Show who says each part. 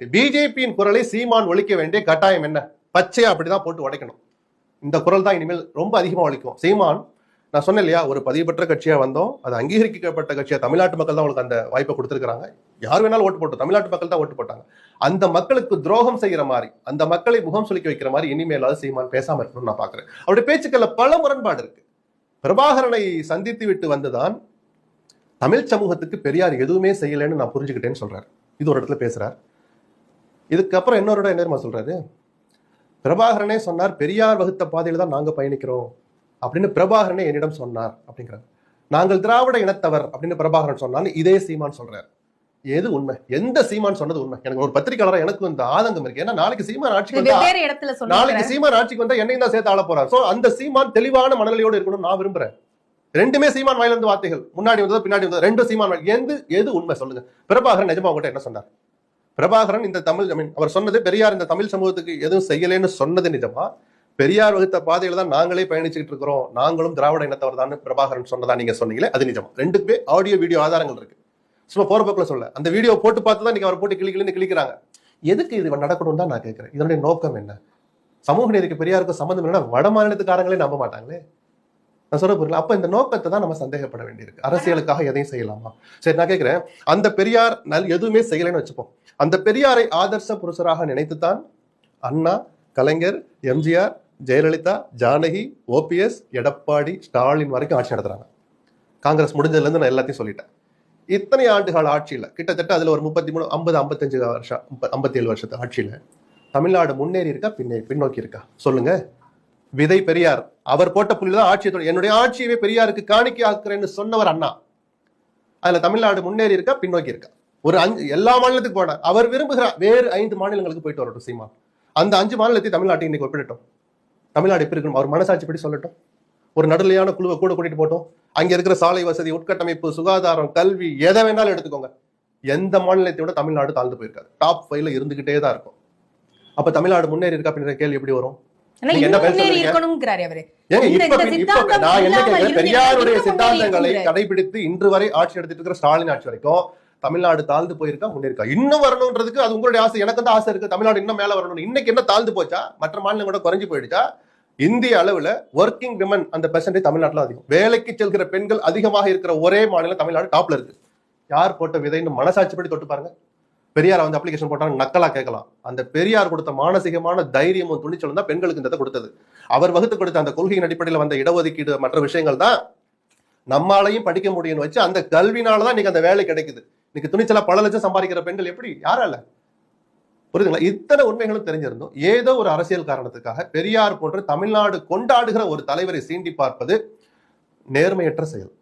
Speaker 1: இருக்கு பிஜேபியின் குரலை சீமான் ஒழிக்க வேண்டிய கட்டாயம் என்ன? பச்சையா அப்படிதான் போட்டு உடைக்கணும். இந்த குரல் தான் இனிமேல் ரொம்ப அதிகமா ஒழிக்கும். சீமான் நான் சொன்னேன் இல்லையா ஒரு பதிவு பெற்ற கட்சியா வந்தோம். அது அங்கீகரிக்கப்பட்ட கட்சியாக தமிழ்நாட்டு மக்கள் தான் உங்களுக்கு அந்த வாய்ப்பை கொடுத்துருக்காங்க யார் வேணாலும் ஓட்டு போட்டோம் தமிழ்நாட்டு மக்கள் தான் ஓட்டு போட்டாங்க. அந்த மக்களுக்கு துரோகம் செய்யற மாதிரி அந்த மக்களை முகம் சுழிக்க வைக்கிற மாதிரி இனிமேலாவது சீமான் பேசாமல் இருக்கணும்னு நான் பாக்குறேன். அவருடைய பேச்சுக்கள்ல பல முரண்பாடு இருக்கு. பிரபாகரனை சந்தித்து விட்டு வந்துதான் தமிழ் சமூகத்துக்கு பெரியார் எதுவுமே செய்யலைன்னு நான் புரிஞ்சுக்கிட்டேன்னு சொல்றாரு. இது ஒரு இடத்துல பேசுறாரு. இதுக்கப்புறம் இன்னொரு என்ன சொல்றாரு? பிரபாகரனே சொன்னார் பெரியார் வகுத்த பாதையில தான் நாங்க பயணிக்கிறோம் அப்படின்னு பிரபாகரனே என்னிடம் சொன்னார் அப்படிங்கிறார். நாங்கள் திராவிட இனத்தவர் அப்படின்னு பிரபாகரன் சொன்னான்னு இதே சீமான் சொல்றாரு. எது உண்மை? எந்த சீமான் சொன்னது உண்மை? எனக்கு ஒரு பத்திரிகையாளரா எனக்கு இந்த ஆதங்கம் இருக்கு. ஏன்னா நாளைக்கு சீமான் ஆட்சிக்கு வந்தா நாளைக்கு சீமான் ஆட்சிக்கு வந்தா என்னையும் தான் சேர்த்து ஆள போறார். சோ அந்த சீமான் தெளிவான மனநிலையோடு இருக்கணும் நான் விரும்புறேன். ரெண்டுமே சீமான் வாயில இருந்து வார்த்தைகள். முன்னாடி வந்தது பின்னாடி வந்தது ரெண்டும் சீமான் வாய். எது எது உண்மை சொல்லுங்க. பிரபாகரன் நிஜமா உங்ககிட்ட என்ன சொன்னார்? பிரபாகரன் இந்த தமிழ் ஐ மீன் அவர் சொன்னது பெரியார் இந்த தமிழ் சமூகத்துக்கு எதுவும் செய்யலைன்னு சொன்னது நிஜமா? பெரியார் வகுத்த பாதையில தான் நாங்களே பயணிச்சுட்டு இருக்கிறோம். நாங்களும் திராவிட இனத்தவர் தான் பிரபாகரன் சொன்னதா நீங்க சொன்னீங்களே அது நிஜமா. ரெண்டுக்குமே ஆடியோ வீடியோ ஆதாரங்கள் இருக்கு. சும்மா போற பக்கம் சொல்ல. அந்த வீடியோ போட்டு பார்த்து தான் நீங்க அவர் போட்டு கிளி கிளின்னு கிளிக்கிறாங்க எதுக்கு இது நடக்கணும் தான் நான் கேட்கிறேன். இதனுடைய நோக்கம் என்ன? சமூக நீதிக்கு பெரியாருக்கு சம்மந்தம் இல்லைன்னா வட மாநிலத்துக்காரங்களே நம்ப மாட்டாங்களே. நான் சொல்ல புரியல அப்போ இந்த நோக்கத்தை தான் நம்ம சந்தேகப்பட வேண்டியிருக்கு. அரசியலுக்காக எதையும் செய்யலாமா? சரி நான் கேட்குறேன் அந்த பெரியார் நல் எதுவுமே செய்யலைன்னு வச்சுப்போம். அந்த பெரியாரை ஆதர்ச புருஷராக நினைத்துத்தான் அண்ணா கலைஞர் எம்ஜிஆர் ஜெயலலிதா ஜானகி ஓபிஎஸ் எடப்பாடி ஸ்டாலின் வரைக்கும் ஆட்சி நடத்துறாங்க. காங்கிரஸ் முடிஞ்சதுலேருந்து நான் எல்லாத்தையும் சொல்லிட்டேன். இத்தனை ஆண்டுகால ஆட்சியில் கிட்டத்தட்ட அதில் ஒரு முப்பத்தி மூணு ஐம்பது ஐம்பத்தஞ்சு வருஷம் ஐம்பத்தி ஏழு வருஷத்து ஆட்சியில் தமிழ்நாடு முன்னேறி இருக்கா பின்னே பின்னோக்கி இருக்கா? சொல்லுங்கள் விதை பெரியார். அவர் போட்ட புள்ளி தான் ஆட்சியை என்னுடைய ஆட்சியவே பெரியாருக்கு காணிக்கை ஆக்குறேன்னு சொன்னவர் அண்ணா. அதுல தமிழ்நாடு முன்னேறி இருக்கா பின்னோக்கி இருக்கா? ஒரு அஞ்சு எல்லா மாநிலத்துக்கு போனார். அவர் விரும்புகிறார் வேறு ஐந்து மாநிலங்களுக்கு போயிட்டு வரட்டும் சீமான். அந்த அஞ்சு மாநிலத்தை தமிழ்நாட்டை இன்னைக்கு ஒப்பிடட்டும். தமிழ்நாடு எப்படி இருக்கணும்? அவர் மனசாட்சி படி சொல்லட்டும்? ஒரு நடுநிலையான குழுவை கூட கூட்டிட்டு போட்டோம். அங்க இருக்கிற சாலை வசதி உட்கட்டமைப்பு சுகாதாரம் கல்வி எதை வேணாலும் எடுத்துக்கோங்க. எந்த மாநிலத்தை விட தமிழ்நாடு தாழ்ந்து போயிருக்காரு டாப் ஃபைவ்ல இருந்துகிட்டே தான் இருக்கும். அப்ப தமிழ்நாடு முன்னேறி இருக்கா அப்படின்ற கேள்வி எப்படி வரும்? பெரியாருடைய சித்தாந்தங்களை கடைபிடித்து இன்று வரை ஆட்சி எடுத்துட்டு இருக்கிற ஸ்டாலின் ஆட்சி வரைக்கும் தமிழ்நாடு தாழ்ந்து போயிருக்கா முன்னேறிக்கா இன்னும் வரணுன்றதுக்கு அது உங்களுடைய ஆசை எனக்கு தான் ஆசை இருக்கு. தமிழ்நாடு இன்னும் மேல வரணும் இன்னைக்கு என்ன தாழ்ந்து போச்சா? மற்ற மாநிலம் கூட குறைஞ்சு போயிடுச்சா? இந்திய அளவுல ஒர்க்கிங் விமன் அந்த பெர்சன்டேஜ் தமிழ்நாட்டுல அதிகம். வேலைக்கு செல்கிற பெண்கள் அதிகமாக இருக்கிற ஒரே மாநிலம் தமிழ்நாடு டாப்ல இருக்கு. யார் போட்ட விதைன்னு மனசாட்சிப்படி தொட்டு பாருங்க. பெரியாரை வந்து அப்ளிகேஷன் போட்டாங்க நக்கலா கேட்கலாம். அந்த பெரியார் கொடுத்த மானசீகமான தைரியமும் துணிச்சலும் தான் பெண்களுக்கு இந்த இதை கொடுத்தது. அவர் வகுத்து கொடுத்த அந்த கொள்கையின் அடிப்படையில் வந்த இடஒதுக்கீடு மற்ற விஷயங்கள் தான் நம்மாலையும் படிக்க முடியும்னு வச்சு அந்த கல்வினால தான் இன்னைக்கு அந்த வேலை கிடைக்குது. இன்னைக்கு துணிச்சலா பல லட்சம் சம்பாதிக்கிற பெண்கள் எப்படி? யாரால? புரியுதுங்களா? இத்தனை உண்மைகளும் தெரிஞ்சிருந்தோம் ஏதோ ஒரு அரசியல் காரணத்துக்காக பெரியார் போன்று தமிழ்நாடு கொண்டாடுகிற ஒரு தலைவரை சீண்டி பார்ப்பது நேர்மையற்ற செயல்.